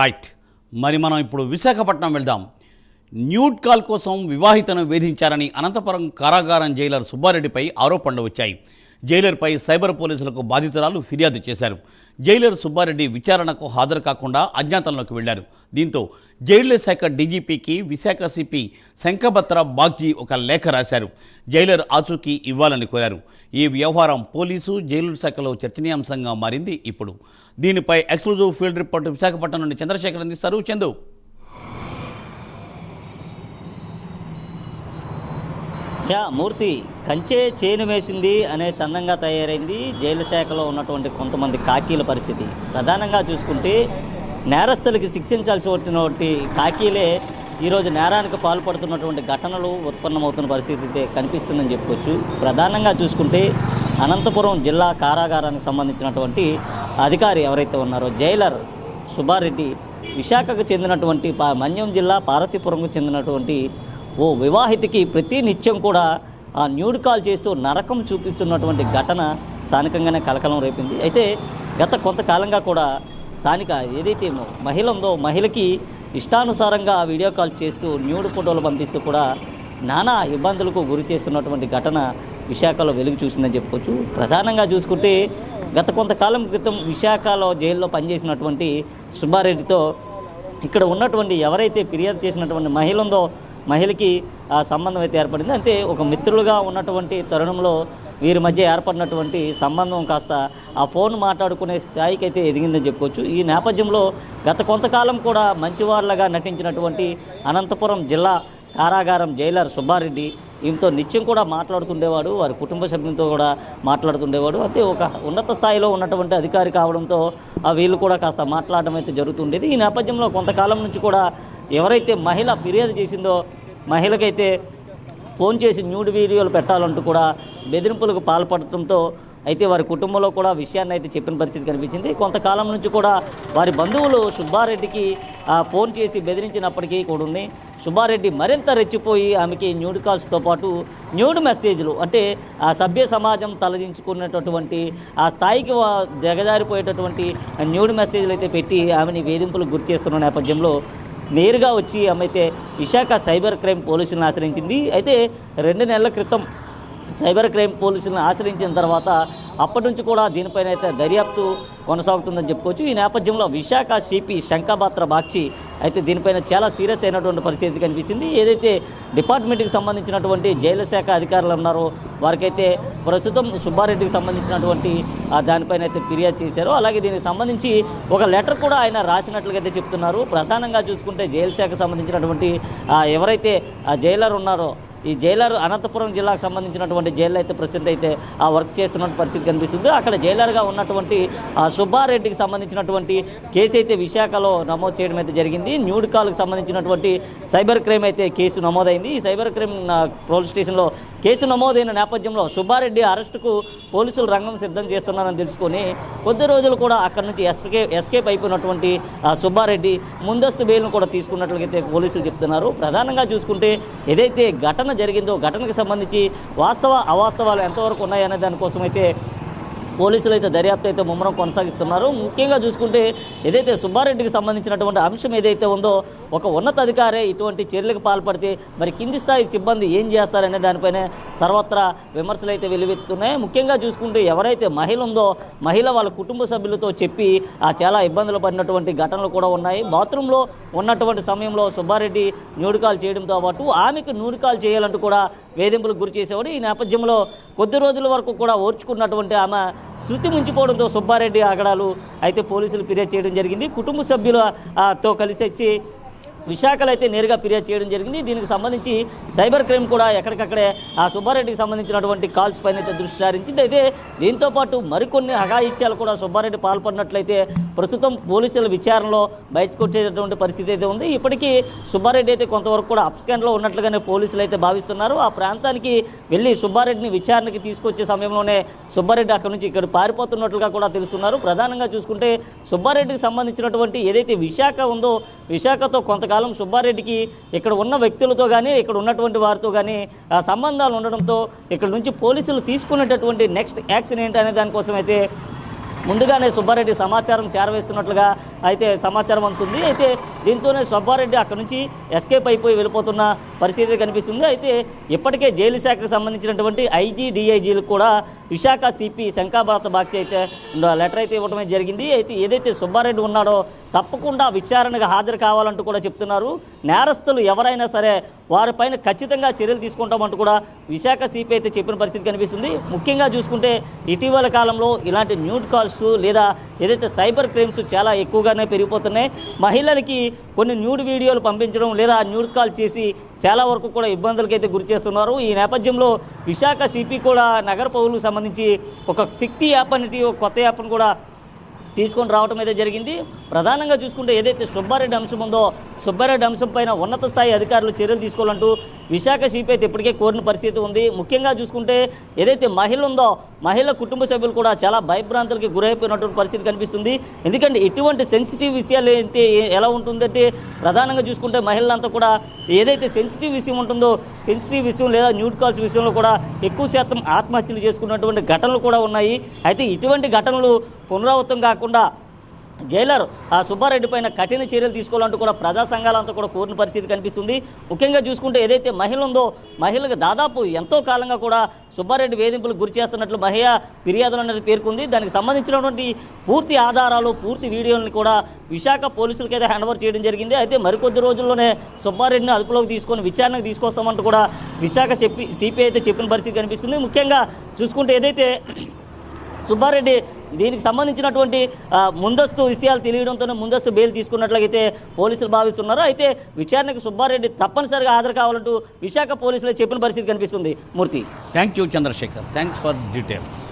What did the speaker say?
Right మరి మనం ఇప్పుడు విశాఖపట్నం వెళ్దాం. న్యూడ్ కాల్ కోసం వివాహితను వేధించారని అనంతపురం కారాగారం జైలర్ సుబ్బారెడ్డిపై ఆరోపణలు వచ్చాయి. జైలర్పై సైబర్ పోలీసులకు బాధితురాలు ఫిర్యాదు చేశారు. జైలర్ సుబ్బారెడ్డి విచారణకు హాజరు కాకుండా అజ్ఞాతంలోకి వెళ్ళారు దీంతో జైళ్ళ శాఖ డీజీపీకి విశాఖ సిపి శంఖభత్ర బాగ్జీ ఒక లేఖ రాశారు. జైలర్ ఆచూకీ ఇవ్వాలని కోరారు. ఈ వ్యవహారం పోలీసు జైలు శాఖలో చర్చనీయాంశంగా మారింది ఇప్పుడు. దీనిపై ఎక్స్క్లూజివ్ ఫీల్డ్ రిపోర్ట్ విశాఖపట్నం నుండి చంద్రశేఖర్ అందిస్తారు. చందు. యా మూర్తి కంచే చేను వేసింది అనే చందంగా తయారైంది జైలు శాఖలో ఉన్నటువంటి కొంతమంది కాకీల పరిస్థితి. ప్రధానంగా చూసుకుంటే నేరస్తులకి శిక్షించాల్సి వచ్చినటువంటి కాకీలే ఈరోజు నేరానికి పాల్పడుతున్నటువంటి ఘటనలు ఉత్పన్నమవుతున్న పరిస్థితి అయితే కనిపిస్తుందని చెప్పుకోవచ్చు. ప్రధానంగా చూసుకుంటే అనంతపురం జిల్లా కారాగారానికి సంబంధించినటువంటి అధికారి ఎవరైతే ఉన్నారో జైలర్ సుబ్బారెడ్డి విశాఖకు చెందినటువంటి మన్యం జిల్లా పార్వతీపురంకు చెందినటువంటి ఓ వివాహితకి ప్రతి నిత్యం కూడా ఆ న్యూడ్ కాల్ చేస్తూ నరకం చూపిస్తున్నటువంటి ఘటన స్థానికంగానే కలకలం రేపింది. అయితే గత కొంతకాలంగా కూడా స్థానిక ఏదైతే మహిళ ఉందో మహిళకి ఇష్టానుసారంగా వీడియో కాల్ చేస్తూ న్యూడ్ ఫోటోలు పంపిస్తూ కూడా నానా ఇబ్బందులకు గురి చేస్తున్నటువంటి ఘటన విశాఖలో వెలుగు చూసిందని చెప్పుకోవచ్చు. ప్రధానంగా చూసుకుంటే గత కొంతకాలం క్రితం విశాఖలో జైల్లో పనిచేసినటువంటి సుబ్బారెడ్డితో ఇక్కడ ఉన్నటువంటి ఎవరైతే ఫిర్యాదు చేసినటువంటి మహిళ ఉందో మహిళకి ఆ సంబంధం అయితే ఏర్పడింది. అంటే ఒక మిత్రులుగా ఉన్నటువంటి తరుణంలో వీరి మధ్య ఏర్పడినటువంటి సంబంధం కాస్త ఆ ఫోన్ మాట్లాడుకునే స్థాయికి అయితే ఎదిగిందని చెప్పుకోవచ్చు. ఈ నేపథ్యంలో గత కొంతకాలం కూడా మంచివాళ్ళగా నటించినటువంటి అనంతపురం జిల్లా కారాగారం జైలర్ సుబ్బారెడ్డి ఈమెతో నిత్యం కూడా మాట్లాడుతుండేవాడు. వారి కుటుంబ సభ్యులతో కూడా మాట్లాడుతుండేవాడు. అయితే ఒక ఉన్నత స్థాయిలో ఉన్నటువంటి అధికారి కావడంతో ఆ వీళ్ళు కూడా కాస్త మాట్లాడడం అయితే జరుగుతుండేది. ఈ నేపథ్యంలో కొంతకాలం నుంచి కూడా ఎవరైతే మహిళ ఫిర్యాదు చేసిందో మహిళకైతే ఫోన్ చేసి న్యూడ్ వీడియోలు పెట్టాలంటూ కూడా బెదిరింపులకు పాల్పడటంతో అయితే వారి కుటుంబంలో కూడా విషయాన్ని అయితే చెప్పిన పరిస్థితి కనిపించింది. కొంతకాలం నుంచి కూడా వారి బంధువులు సుబ్బారెడ్డికి ఫోన్ చేసి బెదిరించినప్పటికీ కూడా ఉన్నాయి సుబ్బారెడ్డి మరింత రెచ్చిపోయి ఆమెకి న్యూడ్ కాల్స్తో పాటు న్యూడ్ మెసేజ్లు అంటే ఆ సభ్య సమాజం తలదించుకున్నటువంటి ఆ స్థాయికి దిగజారిపోయేటటువంటి న్యూడ్ మెసేజ్లు అయితే పెట్టి ఆమెని వేధింపులకు గురి చేస్తున్న నేపథ్యంలో నేరుగా వచ్చి ఆమె అయితే విశాఖ సైబర్ క్రైమ్ పోలీసులను ఆశ్రయించింది అయితే రెండు నెలల క్రితం సైబర్ క్రైమ్ పోలీసులను ఆశ్రయించిన తర్వాత అప్పటి నుంచి కూడా దీనిపైన అయితే దర్యాప్తు కొనసాగుతుందని చెప్పుకోవచ్చు. ఈ నేపథ్యంలో విశాఖ సిపి శంఖభాత్ర బాక్షి అయితే దీనిపైన చాలా సీరియస్ అయినటువంటి పరిస్థితి కనిపిస్తుంది. ఏదైతే డిపార్ట్మెంట్కి సంబంధించినటువంటి జైలు శాఖ అధికారులు ఉన్నారో వారికైతే ప్రస్తుతం సుబ్బారెడ్డికి సంబంధించినటువంటి దానిపైన అయితే ఫిర్యాదు చేశారు. అలాగే దీనికి సంబంధించి ఒక లెటర్ కూడా ఆయన రాసినట్లుగా అయితే చెప్తున్నారు. ప్రధానంగా చూసుకుంటే జైలు శాఖకు సంబంధించినటువంటి ఎవరైతే ఆ జైలర్ ఉన్నారో ఈ జైలర్ అనంతపురం జిల్లాకు సంబంధించినటువంటి జైలు అయితే ప్రజెంట్ అయితే ఆ వర్క్ చేస్తున్న పరిస్థితి కనిపిస్తుంది. అక్కడ జైలర్గా ఉన్నటువంటి సుబ్బారెడ్డికి సంబంధించినటువంటి కేసు అయితే విశాఖలో నమోదు చేయడం అయితే జరిగింది. న్యూడ్ కాల్కి సంబంధించినటువంటి సైబర్ క్రైమ్ అయితే కేసు నమోదైంది. ఈ సైబర్ క్రైమ్ పోలీస్ స్టేషన్లో కేసు నమోదైన నేపథ్యంలో సుబ్బారెడ్డి అరెస్టుకు పోలీసులు రంగం సిద్ధం చేస్తున్నారని తెలుసుకొని కొద్ది రోజులు కూడా అక్కడి నుంచి ఎస్కే ఎస్కేప్ అయిపోయినటువంటి ఆ సుబ్బారెడ్డి ముందస్తు బెయిల్ను కూడా తీసుకున్నట్లయితే పోలీసులు చెప్తున్నారు. ప్రధానంగా చూసుకుంటే ఏదైతే ఘటన జరిగిందో ఘటనకు సంబంధించి వాస్తవ అవాస్తవాలు ఎంతవరకు ఉన్నాయనే దానికోసం అయితే పోలీసులు అయితే దర్యాప్తు అయితే ముమ్మరం కొనసాగిస్తున్నారు. ముఖ్యంగా చూసుకుంటే ఏదైతే సుబ్బారెడ్డికి సంబంధించినటువంటి అంశం ఏదైతే ఉందో ఒక ఉన్నతాధికారే ఇటువంటి చర్యలకు పాల్పడితే మరి కింది స్థాయి సిబ్బంది ఏం చేస్తారనే దానిపైన సర్వత్రా విమర్శలు అయితే వెలువెత్తున్నాయి. ముఖ్యంగా చూసుకుంటే ఎవరైతే మహిళ ఉందో మహిళ వాళ్ళ కుటుంబ సభ్యులతో చెప్పి ఆ చాలా ఇబ్బందులు పడినటువంటి ఘటనలు కూడా ఉన్నాయి. బాత్రూంలో ఉన్నటువంటి సమయంలో సుబ్బారెడ్డి నూడుకాలు చేయడంతో పాటు ఆమెకు నూడికాలు చేయాలంటూ కూడా వేధింపులకు గురి చేసేవాడు. ఈ నేపథ్యంలో కొద్ది రోజుల వరకు కూడా ఓర్చుకున్నటువంటి ఆమె శృతి ముంచిపోవడంతో సుబ్బారెడ్డి ఆగడాలు అయితే పోలీసులు ఫిర్యాదు చేయడం జరిగింది. కుటుంబ సభ్యుల ఆ, తో కలిసి వచ్చి విశాఖలో అయితే నేరుగా ఫిర్యాదు చేయడం జరిగింది. దీనికి సంబంధించి సైబర్ క్రైమ్ కూడా ఎక్కడికక్కడే ఆ సుబ్బారెడ్డికి సంబంధించినటువంటి కాల్స్ పైన అయితే దృష్టి సారించింది. అయితే దీంతో పాటు మరికొన్ని అఘాయిత్యాలు కూడా సుబ్బారెడ్డి పాల్పడినట్లయితే ప్రస్తుతం పోలీసుల విచారణలో బయటకు వచ్చేటటువంటి పరిస్థితి అయితే ఉంది. ఇప్పటికీ సుబ్బారెడ్డి అయితే కొంతవరకు కూడా అప్స్కాండ్లో ఉన్నట్లుగానే పోలీసులు అయితే భావిస్తున్నారు. ఆ ప్రాంతానికి వెళ్ళి సుబ్బారెడ్డిని విచారణకి తీసుకొచ్చే సమయంలోనే సుబ్బారెడ్డి అక్కడి నుంచి ఇక్కడ పారిపోతున్నట్లుగా కూడా తెలుస్తున్నారు. ప్రధానంగా చూసుకుంటే సుబ్బారెడ్డికి సంబంధించినటువంటి ఏదైతే విశాఖ ఉందో విశాఖతో కొంతకాలం సుబ్బారెడ్డికి ఇక్కడ ఉన్న వ్యక్తులతో కానీ ఇక్కడ ఉన్నటువంటి వారితో కానీ సంబంధాలు ఉండడంతో ఇక్కడ నుంచి పోలీసులు తీసుకునేటటువంటి నెక్స్ట్ యాక్షన్ ఏంటనే దానికోసం అయితే ముందుగానే సుబ్బారెడ్డి సమాచారం చేరవేస్తున్నట్లుగా అయితే సమాచారం అందుతుంది. అయితే దీంతోనే సుబ్బారెడ్డి అక్కడ నుంచి ఎస్కేప్ అయిపోయి వెళ్ళిపోతున్న పరిస్థితి కనిపిస్తుంది. అయితే ఇప్పటికే జైలు శాఖకు సంబంధించినటువంటి ఐజీ డిఐజీలకు కూడా విశాఖ సిపి శంకాభరత బాక్సీ అయితే లెటర్ అయితే ఇవ్వడమే జరిగింది. అయితే ఏదైతే సుబ్బారెడ్డి ఉన్నాడో తప్పకుండా విచారణకు హాజరు కావాలంటూ కూడా చెప్తున్నారు. నేరస్తులు ఎవరైనా సరే వారిపైన ఖచ్చితంగా చర్యలు తీసుకుంటామంటూ కూడా విశాఖ సిపి అయితే చెప్పిన పరిస్థితి కనిపిస్తుంది. ముఖ్యంగా చూసుకుంటే ఇటీవల కాలంలో ఇలాంటి న్యూడ్ కాల్స్ లేదా ఏదైతే సైబర్ క్రైమ్స్ చాలా ఎక్కువగానే పెరిగిపోతున్నాయి. మహిళలకి కొన్ని న్యూడ్ వీడియోలు పంపించడం లేదా న్యూడ్ కాల్ చేసి చాలా వరకు కూడా ఇబ్బందులకి అయితే గురి చేస్తున్నారు. ఈ నేపథ్యంలో విశాఖ సిపి కూడా నగర పౌరులకు సంబంధించి ఒక శక్తి యాప్ అనేది ఒక కొత్త యాప్ను కూడా తీసుకొని రావడం అయితే జరిగింది. ప్రధానంగా చూసుకుంటే ఏదైతే సుబ్బారెడ్డి అంశం ఉందో సుబ్బారెడ్డి అంశం పైన ఉన్నత స్థాయి అధికారులు చర్యలు తీసుకోవాలంటూ విశాఖ సిపి అయితే ఇప్పటికే కోరిన పరిస్థితి ఉంది. ముఖ్యంగా చూసుకుంటే ఏదైతే మహిళ ఉందో మహిళ కుటుంబ సభ్యులు కూడా చాలా భయభ్రాంతులకి గురైపోయినటువంటి పరిస్థితి కనిపిస్తుంది. ఎందుకంటే ఇటువంటి సెన్సిటివ్ విషయాలు ఏంటి ఎలా ఉంటుందంటే ప్రధానంగా చూసుకుంటే మహిళలంతా కూడా ఏదైతే సెన్సిటివ్ విషయం ఉంటుందో సెన్సిటివ్ విషయం లేదా న్యూడ్ కాల్స్ విషయంలో కూడా ఎక్కువ శాతం ఆత్మహత్యలు చేసుకున్నటువంటి ఘటనలు కూడా ఉన్నాయి. అయితే ఇటువంటి ఘటనలు పునరావృతం కాకుండా జైలర్ ఆ సుబ్బారెడ్డి పైన కఠిన చర్యలు తీసుకోవాలంటూ కూడా ప్రజా సంఘాలంతా కూడా కోరిన పరిస్థితి కనిపిస్తుంది. ముఖ్యంగా చూసుకుంటే ఏదైతే మహిళ ఉందో మహిళకు దాదాపు ఎంతో కాలంగా కూడా సుబ్బారెడ్డి వేధింపులకు గురి చేస్తున్నట్లు మహిళ ఫిర్యాదులు అనేది పేర్కొంది. దానికి సంబంధించినటువంటి పూర్తి ఆధారాలు పూర్తి వీడియోలను కూడా విశాఖ పోలీసులకి అయితే హ్యాండ్ ఓవర్ చేయడం జరిగింది. అయితే మరికొద్ది రోజుల్లోనే సుబ్బారెడ్డిని అదుపులోకి తీసుకొని విచారణకు తీసుకొస్తామంటూ కూడా విశాఖ చెప్పి సిపిఐ అయితే చెప్పిన పరిస్థితి కనిపిస్తుంది. ముఖ్యంగా చూసుకుంటే ఏదైతే సుబ్బారెడ్డి దీనికి సంబంధించినటువంటి ముందస్తు విషయాలు తెలియడంతోనే ముందస్తు బెయిల్ తీసుకున్నట్లయితే పోలీసులు భావిస్తున్నారు. అయితే విచారణకు సుబ్బారెడ్డి తప్పనిసరిగా హాజరు కావాలంటూ విశాఖ పోలీసులు చెప్పిన పరిస్థితి కనిపిస్తుంది. Murthy. Thank you Chandrasekhar thanks for details